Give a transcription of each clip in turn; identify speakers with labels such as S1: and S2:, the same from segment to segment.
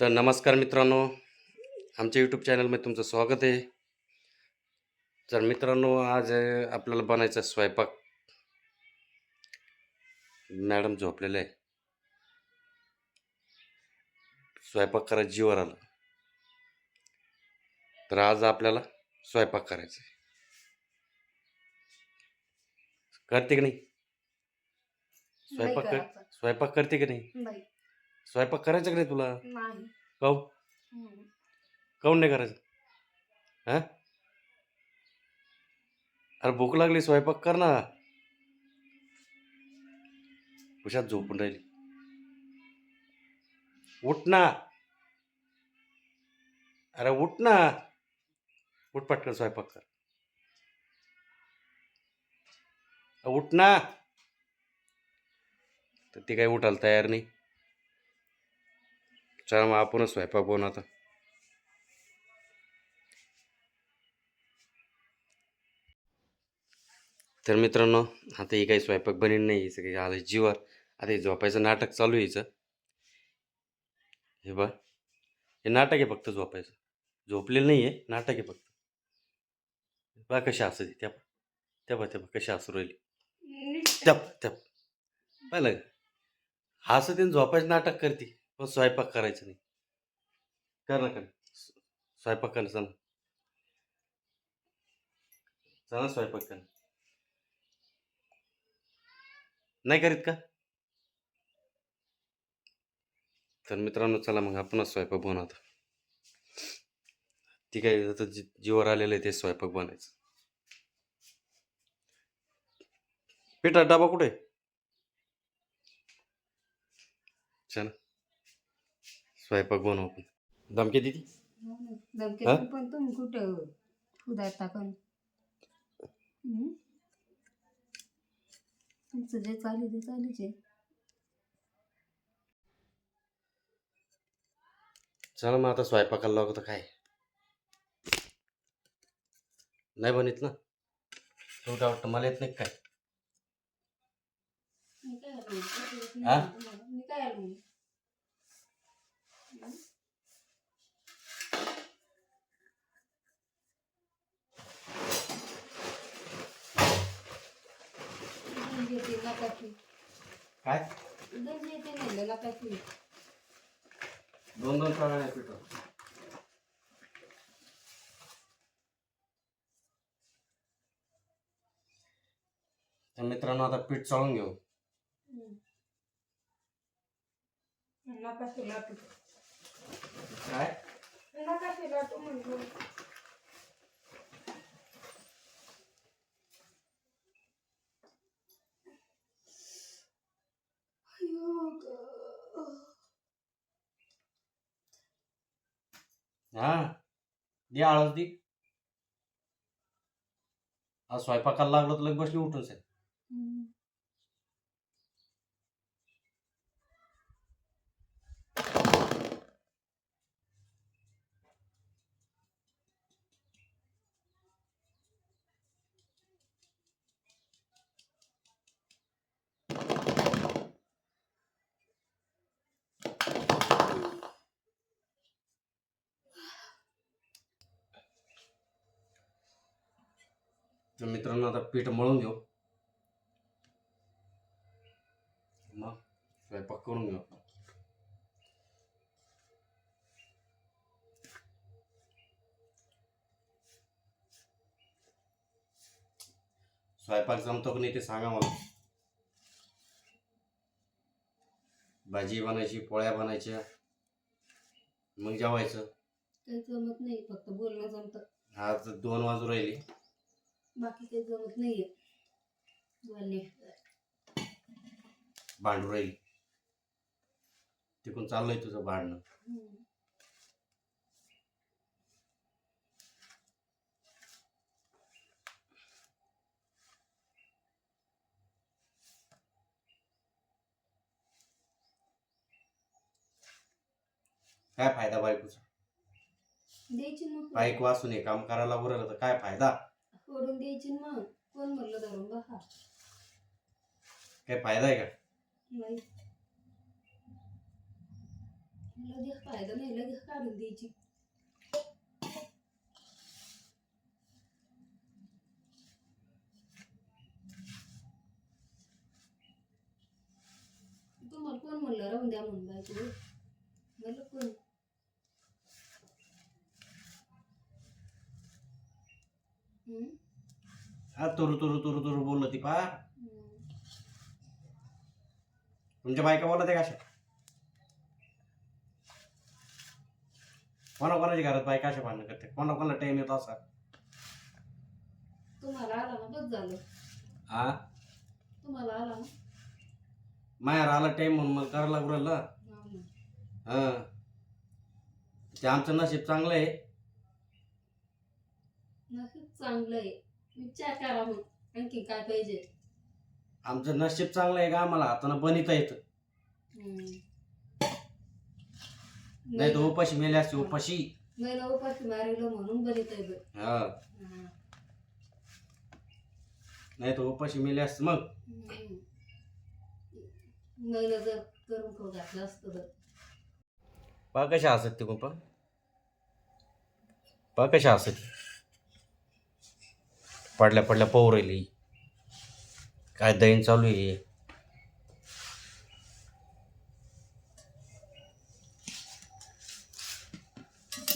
S1: तर नमस्कार मित्रांनो आमच्या यूट्यूब चॅनलमध्ये तुमचं स्वागत आहे. तर मित्रांनो आज आपल्याला बनायचा स्वयंपाक. मॅडम झोपलेले आहे. स्वयंपाक करायचं जीवर आलं. तर आज आपल्याला स्वयंपाक करायचा आहे. करते की नाही? स्वयंपाक कर. स्वयंपाक करते की नाही. स्वयंपाक करायचा की नाही तुला?
S2: नाही.
S1: काऊ
S2: हम्म.
S1: काऊन नाही करायचं? हा? अरे भूक लागली स्वयंपाक कर ना. उशात झोपून राहिली. उठ ना. अरे उठ ना. उठ पटकन स्वयंपाक कर. अ, उठ ना. तर ती काही उठायला तयार नाही. चला मग आपणच स्वयंपाक बनवू आता तर मित्रांनो आता ही काही स्वयंपाक बनीन नाही हिचं काही आलं जीवर आता हे झोपायचं नाटक चालू आहे हिचं. हे बा हे नाटक आहे फक्त झोपायचं. झोपलेलं नाही आहे नाटक आहे फक्त. बा कशी दे. त्या त्या बा त्या बा कशी असू राहिली. त्या त्या पाहिलं का? हसत आणि झोपायचं नाटक करते. पण स्वयंपाक करायचं नाही. कर ना कर स्वयंपाक कर चला. चला स्वयंपाक कर. नाही करीत का? तर मित्रांनो चला मग आपणच स्वयंपाक बनवू आता ती काय आता जी जीवर आलेलं आहे ते स्वयंपाक बनायचं. पिठा डबा कुठे? चला. स्वयंपाक बनवू धमकी दिदी
S2: धमक्यात
S1: हा?
S2: पण तुम्ही कुठं उदार टाकून हम्म? तुमचं जे चालू ते चालूच आहे
S1: चला मग आता स्वयंपाकाला लागतं काय नाही बनित ना तू काय वाटतं मला येत नाही का काय
S2: मी काय? मी? दम येते नका की.
S1: काय. दोन दोन प्रमाणे पिठं तर मित्रांनो आता पीठ चाळून घेऊ. काय
S2: नका की लाटू म्हणलं. अयो ग.
S1: हा दे आळस दे. आज स्वयंपाकाला लागलो तर लग बसली उठून साहेब. तर मित्रांनो आता पीठ मळून घेऊ. मग स्वयंपाक करून घेऊ आपण. स्वयंपाक जमतो की नाही ते सांगा मला. भाजी बनायची पोळ्या बनायच्या मग जेवायचं.
S2: काही जमत नाही फक्त बोलणं जमत.
S1: आज दोन वाजू राहिली.
S2: बाकी काही जमत नाहीये.
S1: भांडू राहिली. चाललंय तुझं भांडणं.
S2: हम्म.
S1: काय फायदा बायकोचा?
S2: द्यायची मग.
S1: बायको असून हे काम करायला उरलं तर काय फायदा?
S2: फोडून द्यायची मग? कोण म्हणलं धरून बघा.
S1: काय फायदा आहे का?
S2: नाही. लगेच फायदा नाही लगेच काढून द्यायची. तुम्हाला कोण म्हणलं? राहून द्या म्हणून बायको म्हणलं कोण हम्म?
S1: हा तुरु तुरु तुरु तुरु बोललो ती पा. तुमच्या बायका बोलत आहे कशा कोणा कोणाच्या घरात बायका अशा भांडणं करते कोणा कोणाला टाइम येतो असा?
S2: तुम्हाला आला ना बस झालं.
S1: हा
S2: तुम्हाला आला ना?
S1: माहेर आला टाइम म्हणून मला करायला लागू राहिलं.
S2: हा.
S1: हा. ते आमचं नशीब चांगलं आहे.
S2: नक्कीच चांगलं आहे. विचार करा मग. आणखी काय पाहिजे?
S1: आमचं नशीब चांगलं आहे का? आम्हाला हातानं बनिता येतं.
S2: हम्म.
S1: नाही तर उपाशी मेले असते उपाशी.
S2: महिला उपाशी मारलं म्हणून बरीत आहे.
S1: हा.
S2: हा.
S1: नाही तर उपाशी मेले असते मग.
S2: हम्म. महिला जर करून खाऊ घातलं असतं तर.
S1: पा कशा असत ते पप्पा. पा कशा असत पडल्या पडल्या पाहू काय दैन चालू आहे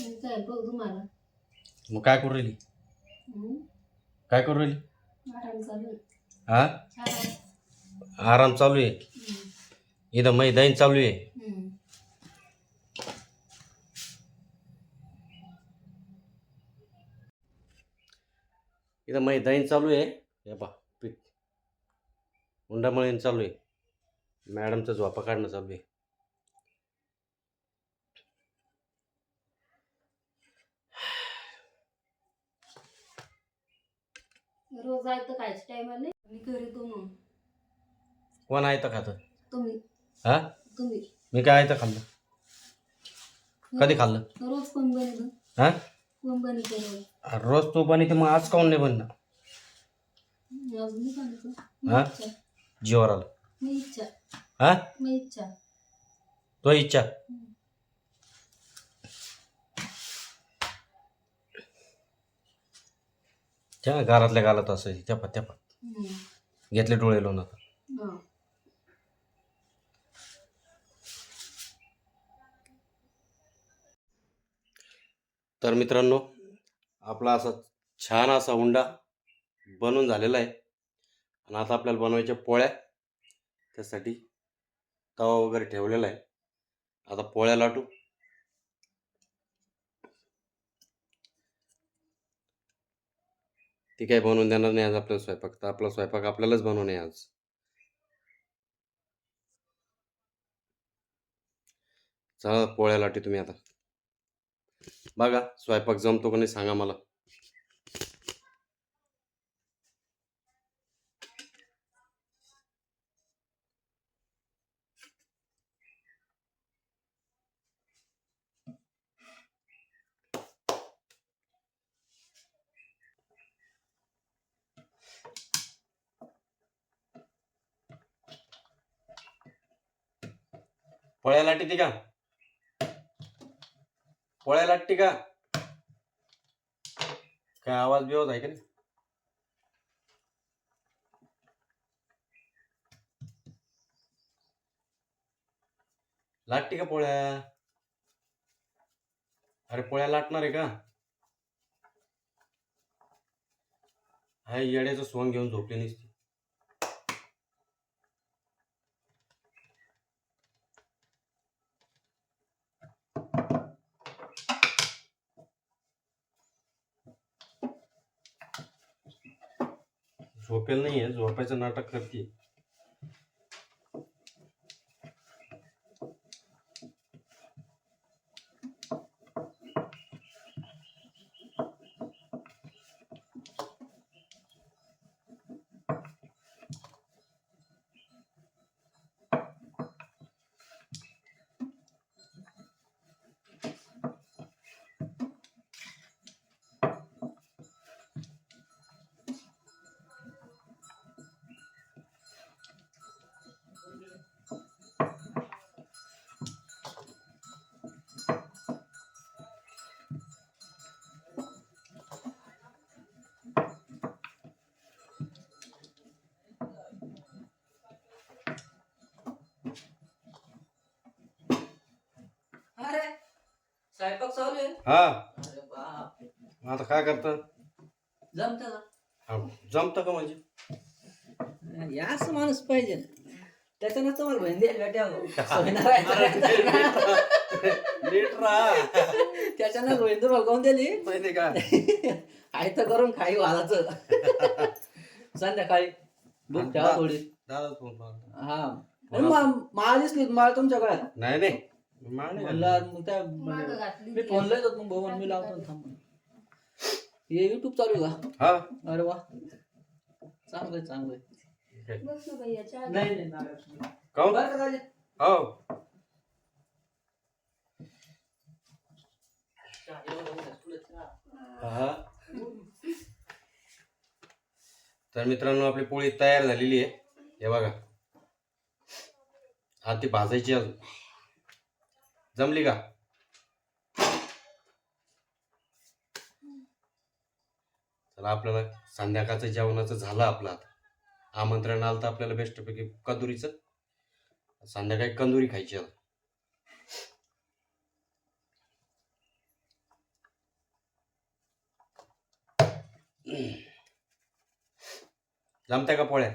S2: मग काय
S1: मग काय करू राहिली? काय करू राहिली? हा
S2: आराम.
S1: चालू आहे. इथं मै दैन चालू आहे. इथं मै दैन चालू आहे. हे पा पीठ. उंडा मळीन चालू आहे. मॅडमचा झोपा काढणं चालू आहे.
S2: रोज आहे तर नाही. मी करीतो मग
S1: कोण आहे तर खातं?
S2: तुम्ही.
S1: हा?
S2: तुम्ही.
S1: मी काय आहे तर खाल्लं? कधी खाल्लं?
S2: रोज कोण बनवलं
S1: हा?
S2: कोण रोज
S1: तू पण इथे मग आज काऊन नाही बनणार?
S2: अजून सांगतो
S1: हा?
S2: मी इच्छा.
S1: जीवर आलं.
S2: मी इच्छा.
S1: हा?
S2: मी इच्छा.
S1: तो इच्छा? त्या घरातल्या घालत असायची त्या त्या
S2: हम्म.
S1: घेतले डोळे लावून आता.
S2: हा.
S1: तर मित्रांनो आपला असा छान असा उंडा बनून झालेला आहे. आणि आता आपल्याला बनवायच्या पोळ्या त्यासाठी तवा वगैरे ठेवलेला आहे. आता पोळ्या लाटू. ती काही बनवून देणार नाही आज आपल्याला स्वयंपाक. तर आपला स्वयंपाक आपल्यालाच बनवून आहे आज. चला पोळ्या लाटी तुम्ही आता. बघा स्वयंपाक जमतो का नाही सांगा मला. पोळ्या लाटी ती का? पोळ्या लाटते का? काय आवाज बिवाज आहे का नाही? लाटते का पोळ्या? अरे पोळ्या लाटणार आहे का? हाय येड्याचं सोंग घेऊन झोपले नसते. झोपेल नाहीये झोपायचं नाटक करते
S3: अरे स्वयंपाक चालू आहे?
S1: हा.
S3: अरे बाप
S1: मग आता काय करता?
S3: जमत का?
S1: हा, जमतं का म्हणजे?
S3: या असं माणूस पाहिजे ना. त्याच्यानं तुम्हाला बहीण भेटावं
S1: नीट राहा.
S3: त्याच्यानं तुम्हाला कोण दिली.
S1: माहिती का?
S3: आई तर करून खाई घालायचं संध्याकाळी ठेवा थोडी.
S1: दादा फोन लावला.
S3: हा. माळ दिसली माळ तुमच्या गळ्यात
S1: नाही नाही.
S3: म्हणलं मग त्या
S2: मागं घातली
S3: मी फोन लावत मग भाऊ मी लावतो ना थांब. हे युट्यूब चालू आहे
S1: हा.
S3: का अरे वा. चांगलंय चांगलंय
S2: बस ना भैया चहा घे.
S3: नाही नाही नारळ.
S1: काहून?
S3: बरं का राजे?
S1: हो.
S3: चहा एवढं उद्या तुला चहा.
S1: हा. तर मित्रांनो आपली पोळी तयार झालेली आहे. हे बघा. हा ती भाजायची अजून. जमली का? चला आपल्याला संध्याकाळचं जेवणाचं झालं आपलं आता. आमंत्रण आलं तर आपल्याला बेस्टपैकी कंदुरीचं. संध्याकाळी कंदुरी खायची आता. जमत्या का पोळ्या.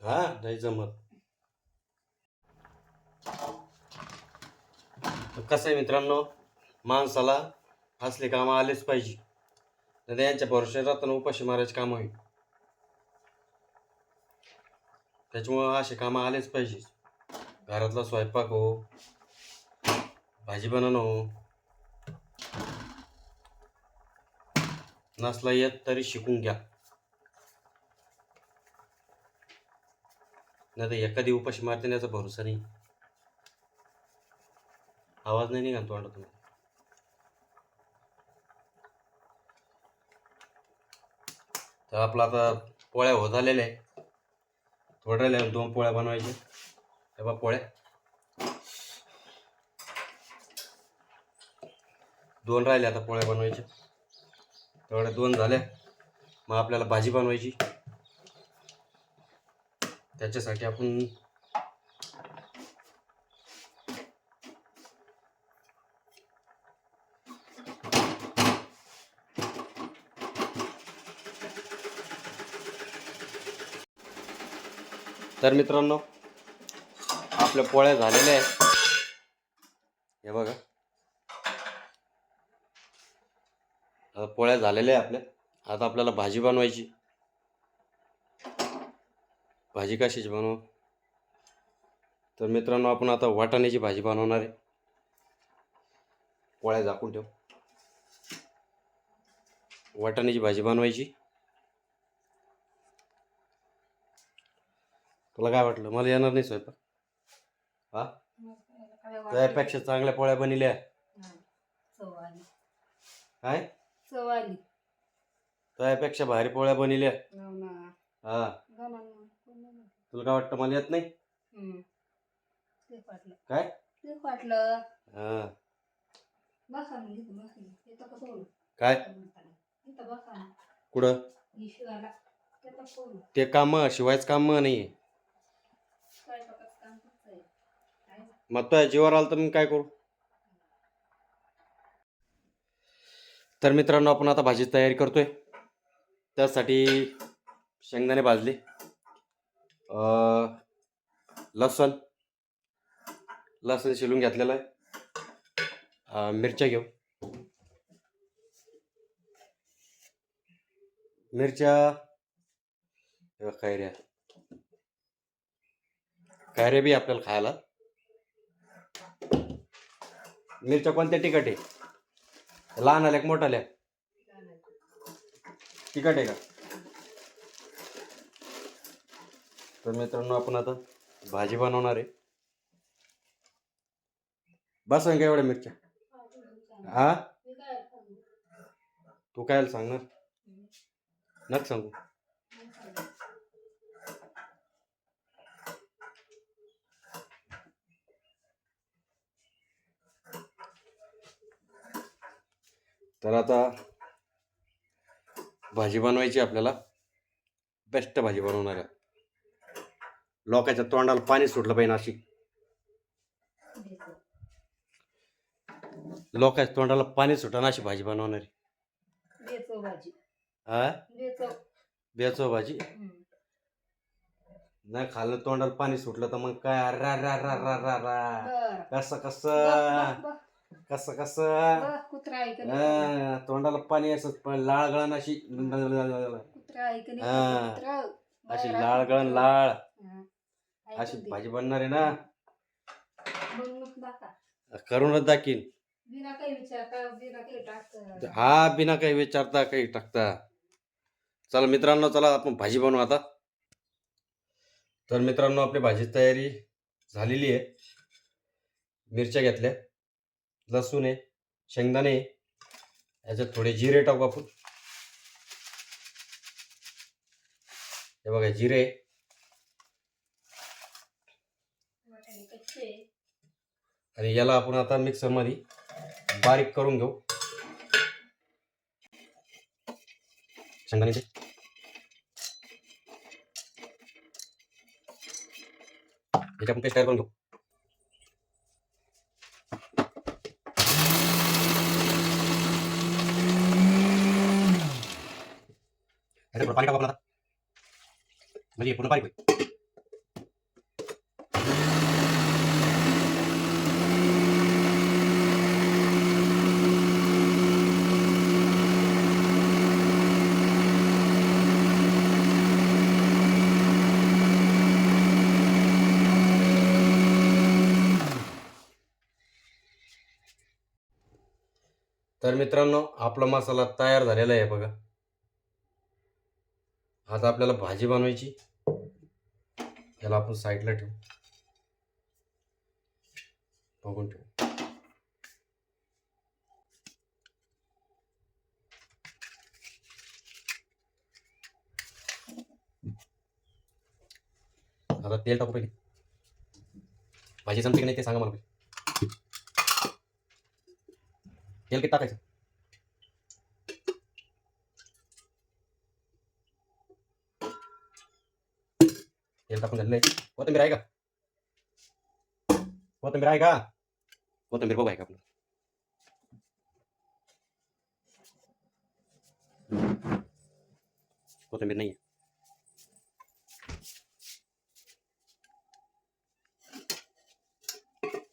S1: हा नाही जमत. कसं आहे मित्रांनो? माणसाला असले कामं आलेच पाहिजे. नाही तर यांच्या भरोश्यावर राहताना उपाशी मारायचे कामं होईल त्याच्यामुळं असे कामं आलेच पाहिजे. घरातला स्वयंपाक हो भाजी बनवणं हो. नसला येत तरी शिकून घ्या. नाही तर एखादी उपाशी मारते याचा भरोसा नाही. आवाज नाही निघाल तोंडात तुम्ही तर आपलं आता पोळ्या होत आलेल्या आहे. थोड्या दोन पोळ्या बनवायच्या हे बा पोळ्या. दोन राहिल्या आता पोळ्या बनवायच्या तेवढ्या दोन झाल्या मग आपल्याला भाजी बनवायची. त्याच्यासाठी आपण तर मित्रांनो आपल्या पोळ्या झालेल्या आहेत. हे बघा. आता पोळ्या झालेल्या आहे आपल्या. आता आपल्याला भाजी बनवायची. भाजी कशाची बनवू? तर मित्रांनो आपण आता वाटाण्याची भाजी बनवणार आहे. पोळ्या झाकून ठेव. वाटाण्याची भाजी बनवायची. तुला काय वाटलं? मला येणार नाही स्वयंपाक. हा? त्यापेक्षा चांगल्या पोळ्या बनल्या. काय? त्यापेक्षा भारी पोळ्या बनल्या.
S2: हा.
S1: तुला काय वाटतं? मला येत नाही? काय? काय? कुठं? ते काम शिवायचं काम नाही आहे
S2: स्वयंपाकाचं काम फक्त आहे. काय?
S1: मग तो जीवावर आलं तर मी काय करू? तर मित्रांनो आपण आता भाजी तयारी करतोय. त्यासाठी शेंगदाणे भाजले. लसूण लसण. लसण शिलून घेतलेलं आहे. मिरच्या घेऊ. मिरच्या. हे बघ, बी आपल्याला खायला. मिरच्या कोणत्या तिखट आहे? लहान आल्या का आल्या तिखट आहे का? तर मित्रांनो आपण आता भाजी बनवणार आहे. बस का एवढ्या मिरच्या. हा तू काय सांगणार? नक्की सांगू. तर आता भाजी बनवायची आपल्याला. बेस्ट भाजी बनवणार आहे. लोकांच्या तोंडाला पाणी सुटलं पाहिजे अशी. लोकांच्या तोंडाला पाणी सुटाना अशी भाजी बनवणारी हा बेचो भाजी. नाही खाल्लं तोंडाला पाणी सुटलं तर मग काय? रा रा रा रा रा. कसं कसं? कसं कसं
S2: बघ, कुत्रा आहे का नाही?
S1: हा, तोंडाला पाणी असं प- लाळ गळण अशी
S2: कुत्रा आहे का नाही? कुत्रा.
S1: अशी
S2: बाहेर
S1: लाळ गळण. लाळ
S2: हा. ऐकून
S1: अशी
S2: दे.
S1: भाजी बनणार आहे ना
S2: दाखवा.
S1: करूनच दाखीन
S2: बिना काही विचारता बिना काही टाकता
S1: हा बिना काही विचारता काही टाकता चला मित्रांनो चला आपण भाजी बनवू आता तर मित्रांनो आपली भाजी तयारी झालेली आहे मिरच्या घेतल्या लसूण आहे शेंगदाणे. याच्यात थोडे जिरे टाकू आपण. हे बघा जिरे. आणि याला आपण आता मिक्सरमध्ये बारीक करून घेऊ. शेंगदाण्याचे याची आपण पेस्ट तयार करून घेऊ. थोडं पाणी टाकू आपण आता. म्हणजे पूर्ण पाणी होईल. तर मित्रांनो आपला मसाला तयार झालेला आहे बघा. आता आपल्याला भाजी बनवायची. याला आपण साईडला ठेवू. बघून ठेवू. आता तेल टाकू पहिले. भाजी जमते की नाही ते सांगा मला पहिले. तेल किती टाकायचं? तेल टाकून झालेलं आहे कोथिंबीर आहे का कोथिंबीर आहे का कोथिंबीर बघू आहे का आपलं कोथिंबीर नाही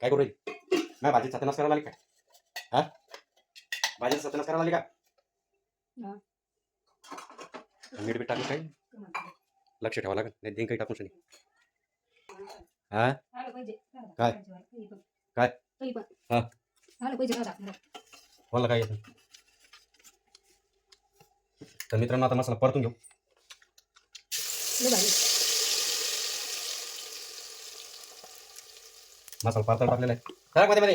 S1: काय करू नाही भाजी सत्यानाश करायला आली काय हा भाजी सत्यानाश करायला आली का
S2: हा.
S1: मीठ बीठ टाकून काय लक्ष ठेवावं लागेल नाही दिन काही टाकून नाही हा
S2: आलं पाहिजे
S1: काय? काय? हा. बोला काय येत. तर मित्रांनो आता मसाला परतून घेऊ. मसाला पातळ टाकलेला आहे टाकमध्ये मध्ये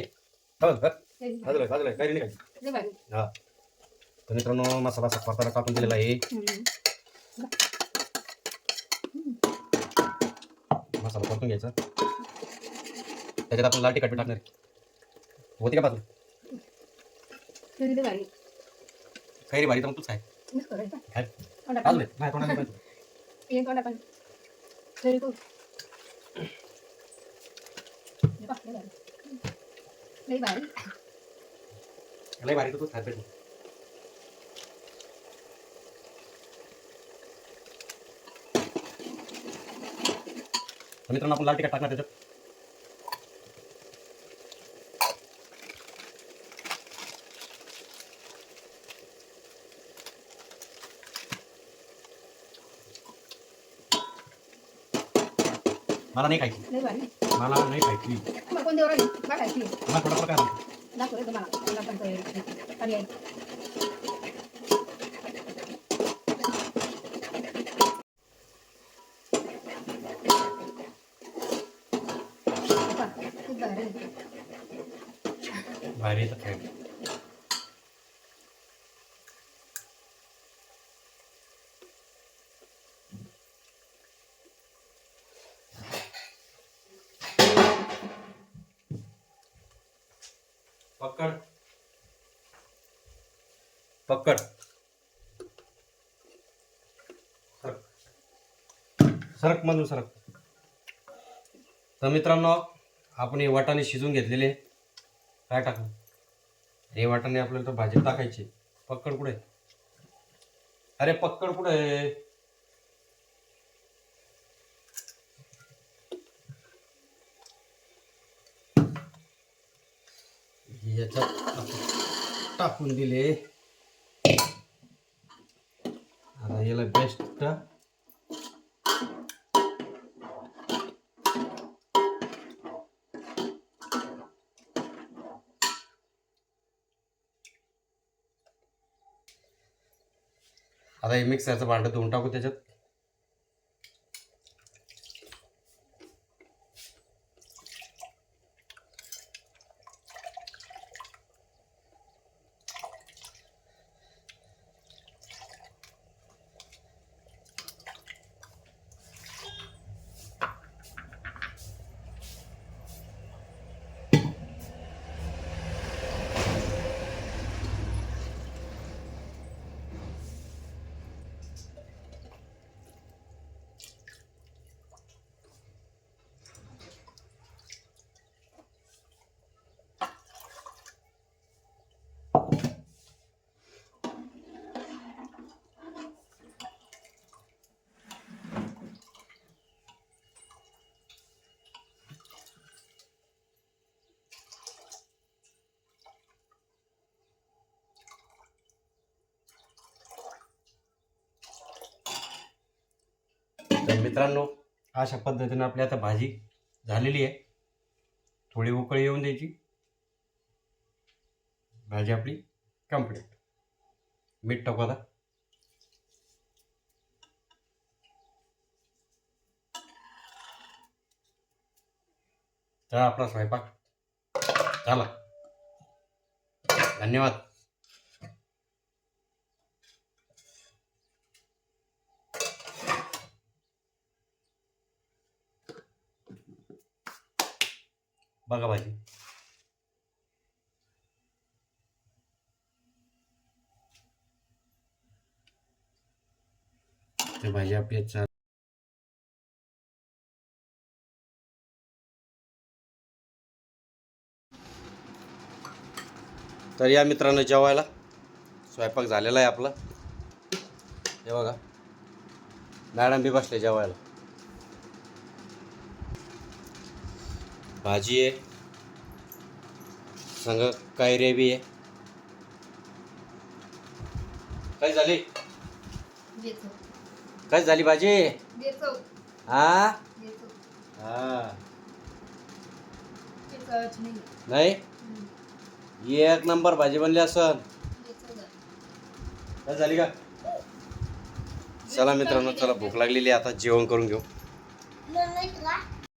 S1: हो, हो. बाजूला आहे. काही नाही काही
S2: भारी.
S1: तर मित्रांनो मसाला पातळ टाकून दिलेला आहे
S2: हम्म.
S1: मसाला परतून घ्यायचा त्याच्यात आपण लाल तिखट टाकणार. होती का बाजू
S2: लय भारी.
S1: तर मग तूच आहे
S2: पाणी.
S1: आहे. नाही, तोंडाला नाही पाहिजे.
S2: लय भारी.
S1: तर तूच खात तर मित्रांनो आपण लाल तिखट टाकणार त्याच्यात मला नाही खायची. मला नाही खायची
S2: तुम्हाला कोण देऊ राहिली? बघायची.
S1: मला थोडं थोडं काय आवडतं.
S2: दाखव रे तुम्हाला. तोंडात पण तयारी. पर्याय. हे पहा, खूप भारी.
S1: भारी येतं खायला. पकड. पकड. सरक. सरक मधून सरक. तर मित्रांनो आपण हे वाटाणे शिजून घेतलेले. काय टाकू? हे वाटाने आपल्याला तर भाजी टाकायची. पक्कड कुठे? अरे पक्कड कुठे? आहे याच्यात टाकून दिले. आता याला बेस्ट आता हे मिक्सरचं भांडं धुवून टाकू त्याच्यात. तर मित्रांनो अशा पद्धतीने आपली आता भाजी झालेली आहे. थोडी उकळी येऊन द्यायची. भाजी आपली कंप्लीट मीठ टाकू आता. तर आपला स्वयंपाक झाला. धन्यवाद. बघा भाजी. ते भाजी आपली छान तर या मित्रांनो जेवायला. स्वयंपाक झालेला आहे आपला. हे बघा. मॅडम बी बसले जेवायला. भाजी आहे. संग कायरे बी आहे? काय झाली? काय झाली भाजी? हा? हा.
S2: नाही.
S1: एक नंबर भाजी बनली असन. काय झाली का? चला मित्रांनो चला भूक लागलेली आता जेवण करून घेऊ.